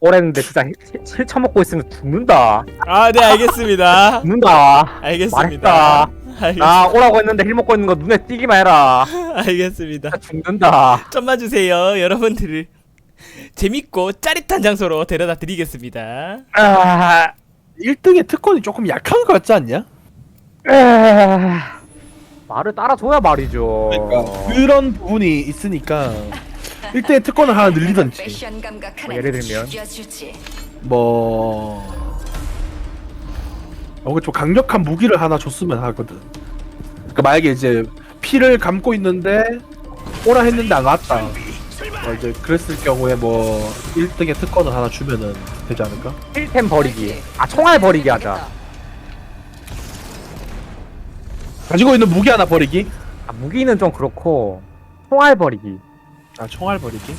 오랬는데 진짜 실 처먹고 있으면 죽는다. 아 네 알겠습니다 죽는다. 알겠습니다 말했다. 나 오라고 했는데 힐 먹고 있는 거 눈에 띄기만 해라. 알겠습니다 진짜 죽는다. 좀만 주세요 여러분들을 재밌고 짜릿한 장소로 데려다 드리겠습니다 아, 1등의 특권이 조금 약한 것 같지 않냐? 아, 말을 따라줘야 말이죠. 그러니까 그런 부분이 있으니까 1등의 특권을 하나 늘리던지 패션 감각 뭐 예를 들면? 죽여주지. 뭐 뭔가 좀 강력한 무기를 하나 줬으면 하거든. 그러니까 만약에 이제 피를 감고 있는데 오라 했는데 안 왔다. 어, 이제 그랬을 경우에 뭐 1등의 특권을 하나 주면은 되지 않을까? 힐템 버리기. 아 총알 버리기 하자. 가지고 있는 무기 하나 버리기? 아, 무기는 좀 그렇고 총알 버리기. 아 총알 버리기?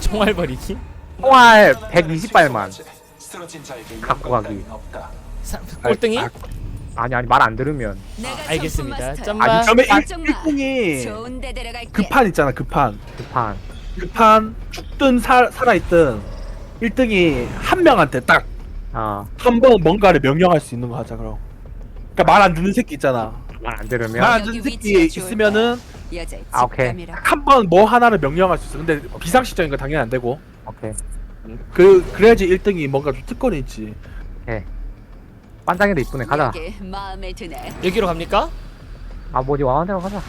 총알 버리기 총알 120발만 갖고 가기. 사, 꼴등이 아, 아니 아니 말 안 들으면 내가 알겠습니다. 점만. 아니, 그러면. 1등이 좋은데 데려갈게. 그판 있잖아 그 판. 급한. 그판 죽든 살 살아있든 1등이 한 명한테 딱 아, 한번 뭔가를 명령할 수 있는 거 하자 그럼. 그러니까 말 안 듣는 새끼 있잖아. 말 안 들으면 말안 여기 듣는 새끼 위치가 좋을 있으면은 여자의 아, 오케이. 직감이라. 한 번 뭐 하나를 명령할 수 있어. 근데 비상식적인 거 당연히 안 되고. 오케이. 그 그래야지 1등이 뭔가 좀 특권이 있지. 반장이도 이쁘네. 가자. 여기 마음에 드네. 여기로 갑니까? 아 뭐지 와한대로 가자.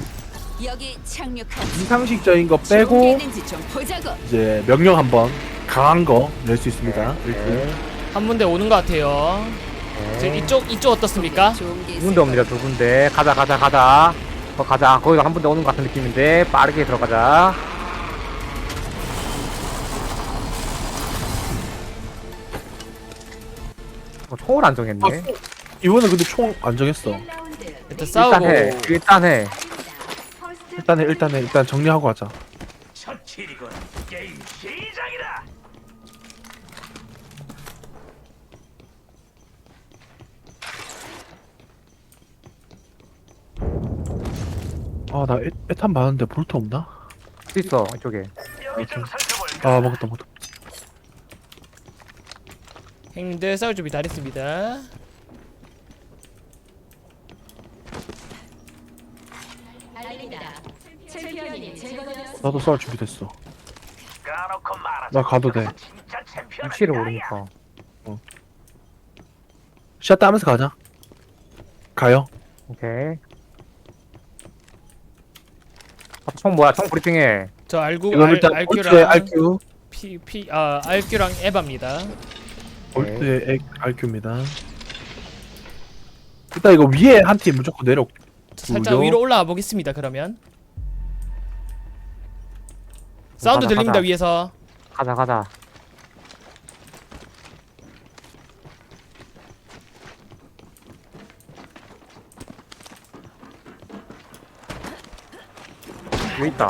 여기 착륙한. 비상식적인 거 좋은 게 빼고 있는지 좀 보자고. 이제 명령 한번 강한 거 낼 수 있습니다. 네. 1등. 한 군데 오는 것 같아요 지금 네. 이쪽 이쪽 어떻습니까? 좋은 게 두 있을 군데 옵니다. 두 군데. 가자 가자 가자. 어 가자. 거기가 한 군데 오는 것 같은 느낌인데 빠르게 들어가자. 어, 총을 안 정했네. 아, 이번에 근데 총 안 정했어. 일단 싸우고 일단 해. 일단 해. 일단 해, 일단 해, 일단 정리하고 하자. 아, 나 에, 에탄 많은데 볼트 없나? 수 있어 이쪽에. 아, 먹었다, 먹었다. 형님들 싸울 준비 다 됐습니다 나도 싸울 준비 됐어. 나 가도 돼. 위치를 모르니까. 샷다 하면서 가자. 가요. 오케이. 아, 총 뭐야? 총 브리핑해. 저 알구 이거 알, 일단 알큐랑 RQ, 피피아 알큐랑 에바입니다 볼트에 액- RQ입니다. 일단 이거 위에 한 팀 무조건 내려. 저 살짝? 위로 올라와 보겠습니다 그러면 사운드 가자, 들립니다 가자. 위에서 가자 가자. 여기 있다.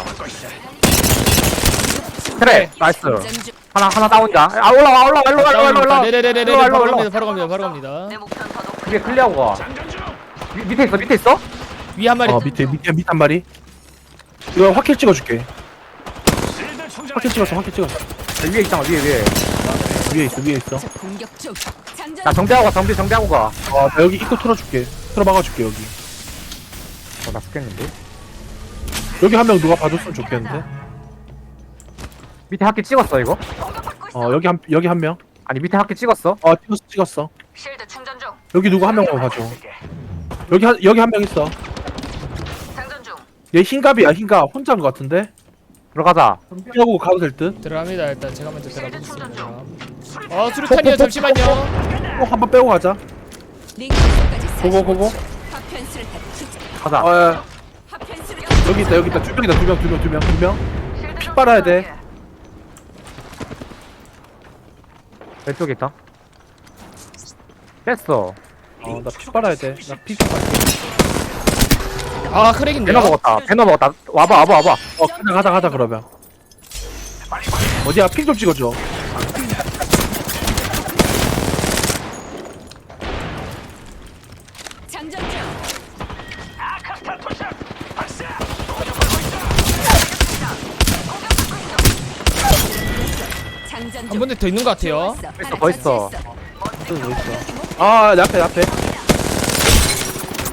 그래, 나이스. 장전 중. 하나 하나 다운이다. 아 올라와 올라와 일로 와 일로 와 일로 와. 네네네네네 일로 와, 일로 바로 와, 일로 와. 갑니다 바로 갑니다 바로 갑니다 위에 클리어하고 가. 위, 밑에 있어 밑에 있어? 위 한 마리 어 밑에 밑에 밑한 마리. 이거 확킬 찍어줄게. 확킬 찍었어, 확킬 찍었어. 아, 위에 있잖아 위에 위에. 위에 있어, 위에 있어. 공격. 장전. 나 정비하고 가 정비 정비하고 가. 어, 나 여기 입구 틀어줄게. 틀어 막아줄게 여기. 어 나 죽겠는데? 여기 한 명 누가 봐줬으면 좋겠는데. 밑에 학기 찍었어 이거? 어 여기 한 여기 한 명. 아니 밑에 학기 찍었어? 어 찍었어, 찍었어. 실드 충전 중. 여기 누구 한 명만 봐줘. 여기 한 여기 한 명 있어. 장전 중. 얘 흰갑이야, 흰갑. 혼자인 것 같은데. 들어가자. 하고 가도 될 듯. 들어갑니다 일단 제가 먼저 들어가보겠습니다 어 수류탄이요 잠시만요 꼭 한번 빼고 가자. 링크까지 고고 고고. 파편수를 다 투자. 가자. 어 야, 파편수를 여기 있다, 여기 있다. 두 명이다, 두 명, 두 명, 두 명, 두 명. 피 빨아야 돼. 왼쪽에 있다. 뺐어. 어, 나 피 빨아야 돼. 나 피 좀 빨게. 아 크랙인데요? 배너 먹었다. 배너 먹었다. 와봐 와봐 와봐. 어, 그냥 가자, 가자 그러면. 어디야? 핑 좀 찍어줘. 한 군데 더 있는 것 같아요. 있어, 더 있어. 또 뭐 있어 아 내 앞에 내 앞에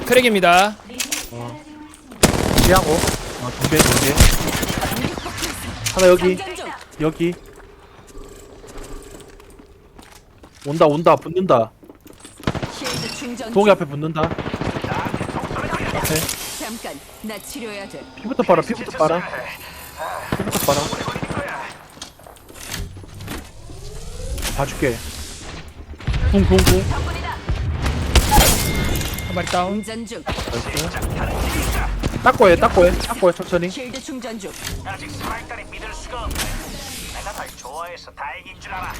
크랙입니다. 피하고. 아 두 개 두 개 하나 여기 장전 중. 여기 온다 온다 붙는다 동이 중. 앞에 붙는다 앞에 잠깐. 나 치료해야 돼. 피부터 빨아 피부터 빨아 피부터 빨아 봐줄게 붕붕붕 한 마리 다운. 운전 중. 닦고 해 닦고 해 닦고 해 천천히 쉴드 충전 중. 아직 살아있다니 믿을 수가 없네. 내가 날 좋아해서 다행인 줄 알아.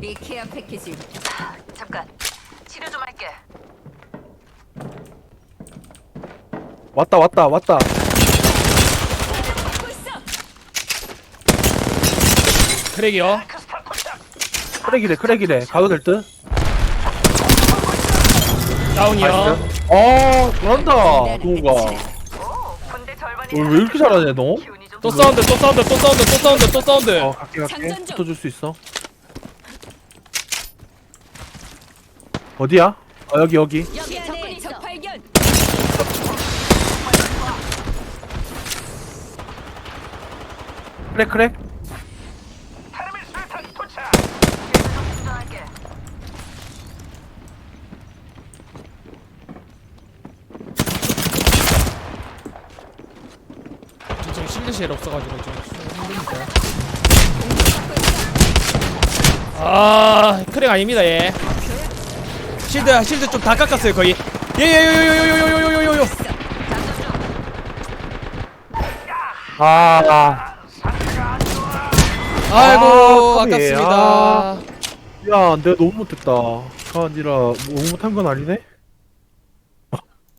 이 케어 패키지. 잠깐. 치료 좀 할게. 왔다 왔다 왔다. 크랙이요. 크랙이래 크랙이래 가도 될 듯 다운이요. 어 잘한다 동우가 어, 왜 이렇게 잘하냐 너? 또 사운드, 또 사운드, 또 사운드, 또 사운드, 또 사운드. 어 갈게 갈게 장전 중. 붙어줄 수 있어 어디야? 어 여기 여기 여기 적군이 적 발견. 크랙 크랙 타르밀 수류탄 도착. 저 지금 실드 쉘 없어가지고 좀 힘듭니다. 아, 크랙 아닙니다, 얘. 실드, 실드 좀 다 깎았어요, 거의. 예, 예, 예, 예, 예, 예, 예, 예, 예, 예. 아, 아이고, 아, 아깝습니다. 야 내가 너무 못했다 가 아니라 뭐 못한 건 아니네